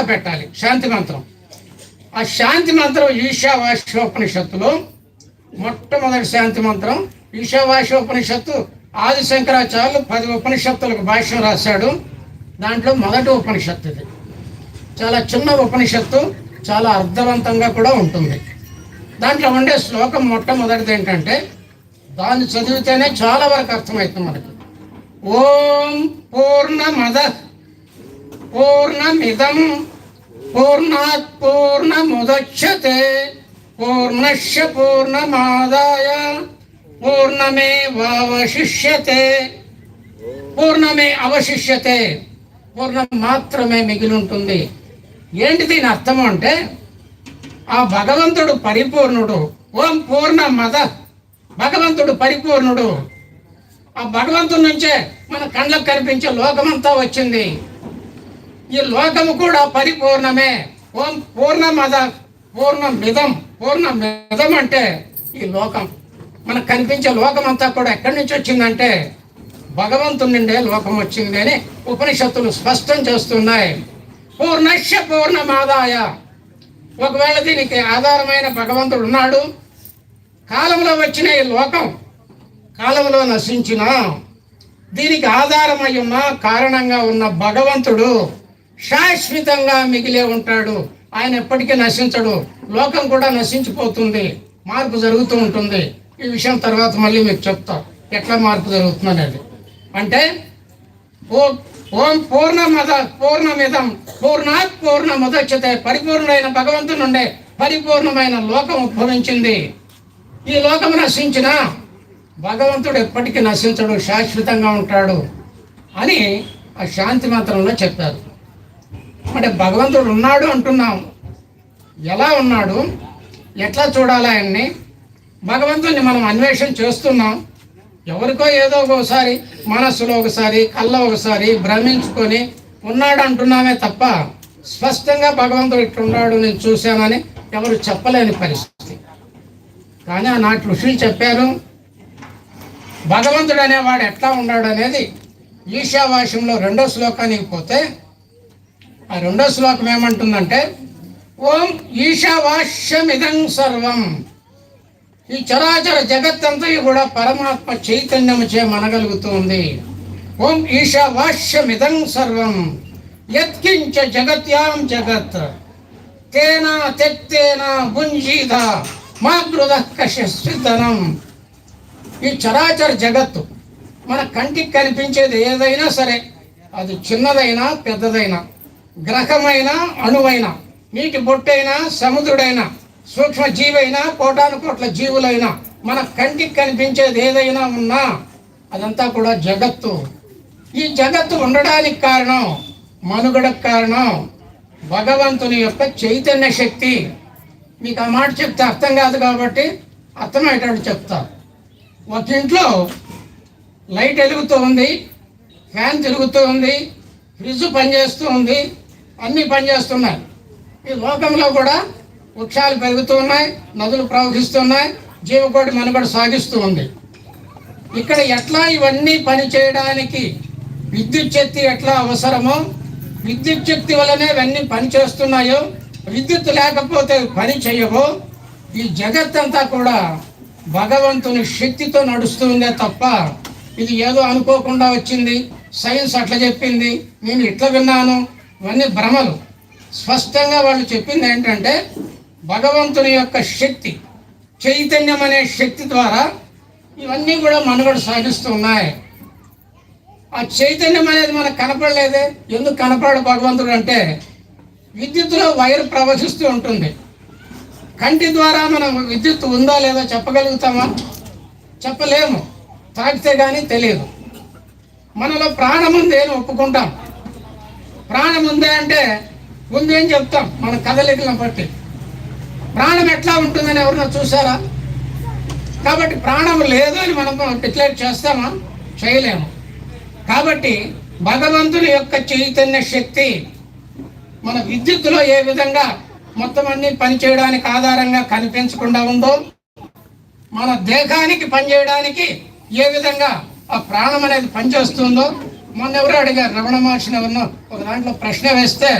కూడా పెట్టాలి. శాంతి మంత్రం. ఆ శాంతి మంత్రం ఈశావాస్యోపనిషత్తులో మొట్టమొదటి శాంతి మంత్రం ఈశావాస్యోపనిషత్తు ఆది శంకరాచార్యులు పది ఉపనిషత్తులకు భాష్యం రాశాడు. దాంట్లో మొదటి ఉపనిషత్తు ఇది. చాలా చిన్న ఉపనిషత్తు చాలా అర్థవంతంగా కూడా ఉంటుంది. దాంట్లో ఉండే శ్లోకం మొట్టమొదటిది ఏంటంటే దాన్ని చదివితేనే చాలా వరకు అర్థమవుతుంది మనకి. ఓం పూర్ణమద పూర్ణమిదం పూర్ణాత్ పూర్ణముదచ్యతే పూర్ణశ పూర్ణమాదాయ పూర్ణమేవావశిష్యతే పూర్ణమే అవశిష్యతే పూర్ణం మాత్రమే మిగిలి ఉంటుంది ఏంటి దీని అర్థం అంటే ఆ భగవంతుడు పరిపూర్ణుడు ఓం పూర్ణ మద భగవంతుడు పరిపూర్ణుడు. ఆ భగవంతుడి నుంచే మన కళ్ళకు కనిపించే లోకమంతా వచ్చింది. ఈ లోకము కూడా పరిపూర్ణమే. ఓం పూర్ణమద పూర్ణ మిదం పూర్ణ అంటే ఈ లోకం. మనకు కనిపించే లోకం అంతా కూడా ఎక్కడి నుంచి వచ్చిందంటే భగవంతుడి నుండే లోకం వచ్చింది అని ఉపనిషత్తులు స్పష్టం చేస్తున్నాయి. పూర్ణశ్య పూర్ణమాదాయ. ఒకవేళ దీనికి ఆధారమైన భగవంతుడు ఉన్నాడు. కాలంలో వచ్చిన ఈ లోకం కాలంలో నశించిన. దీనికి ఆధారమై ఉన్న కారణంగా ఉన్న భగవంతుడు శాశ్వతంగా మిగిలే ఉంటాడు. ఆయన ఎప్పటికీ నశించడు. లోకం కూడా నశించిపోతుంది. మార్పు జరుగుతూ ఉంటుంది. ఈ విషయం తర్వాత మళ్ళీ మీకు చెప్తా. ఎట్లా మార్పు జరుగుతుందనేది అంటే ఓ ఓం పూర్ణమద పూర్ణమిదం. పూర్ణాత్ పూర్ణముదచ్చతే పరిపూర్ణమైన భగవంతుని నుండే పరిపూర్ణమైన లోకం ఉద్భవించింది. ఈ లోకం నశించిన భగవంతుడు ఎప్పటికీ నశించడు. శాశ్వతంగా ఉంటాడు. అని ఆ శాంతి మంత్రంలో చెప్పారు. అంటే భగవంతుడు ఉన్నాడు అంటున్నాము ఎలా ఉన్నాడు? ఎట్లా చూడాలి ఆయన్ని? భగవంతుడిని మనం అన్వేషణ చేస్తున్నాం. ఎవరికో ఏదో ఒకసారి మనస్సులో ఒకసారి కళ్ళ ఒకసారి భ్రమించుకొని ఉన్నాడు అంటున్నామే తప్ప స్పష్టంగా భగవంతుడు ఇట్లున్నాడు నేను చూశానని ఎవరు చెప్పలేని పరిస్థితి. కానీ ఆనాటి ఋషులు చెప్పారు భగవంతుడు అనేవాడు ఎట్లా ఉన్నాడు అనేది ఈశావాస్యంలో రెండో శ్లోకానికి పోతే ఆ రెండో శ్లోకం ఏమంటుందంటే ఓం ఈశావాస్యమిదం సర్వం. ఈ చరాచర జగత్తంతా కూడా పరమాత్మ చైతన్యముచే మనగలుగుతుంది. ఓం ఈశావాస్యమిదం సర్వం. యత్కించ జగత్యాం జగత్. తేన తెక్తేన భుంజీత మా గృద ఈ చరాచర జగత్తు మన కంటికి కనిపించేది ఏదైనా సరే అది చిన్నదైనా పెద్దదైనా. గ్రహమైన అణువైన నీటి బొట్టైనా సముద్రుడైనా సూక్ష్మ జీవైనా కోటాను కోట్ల జీవులైనా మన కంటికి కనిపించేది ఏదైనా ఉన్నా అదంతా కూడా జగత్తు. ఈ జగత్తు ఉండడానికి కారణం మనుగడకు కారణం భగవంతుని యొక్క చైతన్య శక్తి. మీకు ఆ మాట చెప్తే అర్థం కాదు కాబట్టి అర్థమయ్యేటట్టు చెప్తా. ఒక ఇంట్లో లైట్ వెలుగుతూ ఉంది ఫ్యాన్ తిరుగుతూ ఉంది ఫ్రిడ్జ్ పనిచేస్తూ ఉంది అన్నీ పనిచేస్తున్నాయి. ఈ లోకంలో కూడా వృక్షాలు పెరుగుతూ ఉన్నాయి నదులు ప్రవహిస్తున్నాయి జీవకోటి మనుగడ సాగిస్తూ ఉంది. ఇక్కడ ఎట్లా ఇవన్నీ పని చేయడానికి విద్యుత్ శక్తి ఎట్లా అవసరమో విద్యుత్ శక్తి వలనే ఇవన్నీ పనిచేస్తున్నాయో విద్యుత్ లేకపోతే పని చేయవో ఈ జగత్తంతా కూడా భగవంతుని శక్తితో నడుస్తుందే తప్ప ఇది ఏదో అనుకోకుండా వచ్చింది. సైన్స్ అట్లా చెప్పింది నేను ఇట్లా విన్నాను ఇవన్నీ భ్రమలు. స్పష్టంగా వాళ్ళు చెప్పింది ఏంటంటే భగవంతుని యొక్క శక్తి చైతన్యం అనే శక్తి ద్వారా ఇవన్నీ కూడా మనుగడ సాగిస్తున్నాయి ఆ చైతన్యం అనేది మనకు కనపడలేదే. ఎందుకు కనపడడు భగవంతుడు అంటే విద్యుత్తులో వైర్ ప్రవహిస్తూ ఉంటుంది. కంటి ద్వారా మనం విద్యుత్ ఉందా లేదో చెప్పగలుగుతామా? చెప్పలేము. తాకితే కానీ తెలియదు. మనలో ప్రాణం ఉంది అని ఒప్పుకుంటాం. ప్రాణం ఉందే అంటే ఉంది అని చెప్తాం? మన కదలికలను బట్టి. ప్రాణం ఎట్లా ఉంటుందని ఎవరన్నా చూసారా కాబట్టి ప్రాణం లేదు అని మనం డిక్లేర్ చేస్తామా? చేయలేము. కాబట్టి భగవంతుని యొక్క చైతన్య శక్తి మన విద్యుత్తులో ఏ విధంగా మొత్తం అన్ని పనిచేయడానికి ఆధారంగా కనిపించకుండా ఉందో మన దేహానికి పనిచేయడానికి ఏ విధంగా ఆ ప్రాణం అనేది పనిచేస్తుందో మొన్న ఎవరో అడిగారు రమణ మహర్షిని ఎవరినో ఒక దాంట్లో ప్రశ్న వేస్తే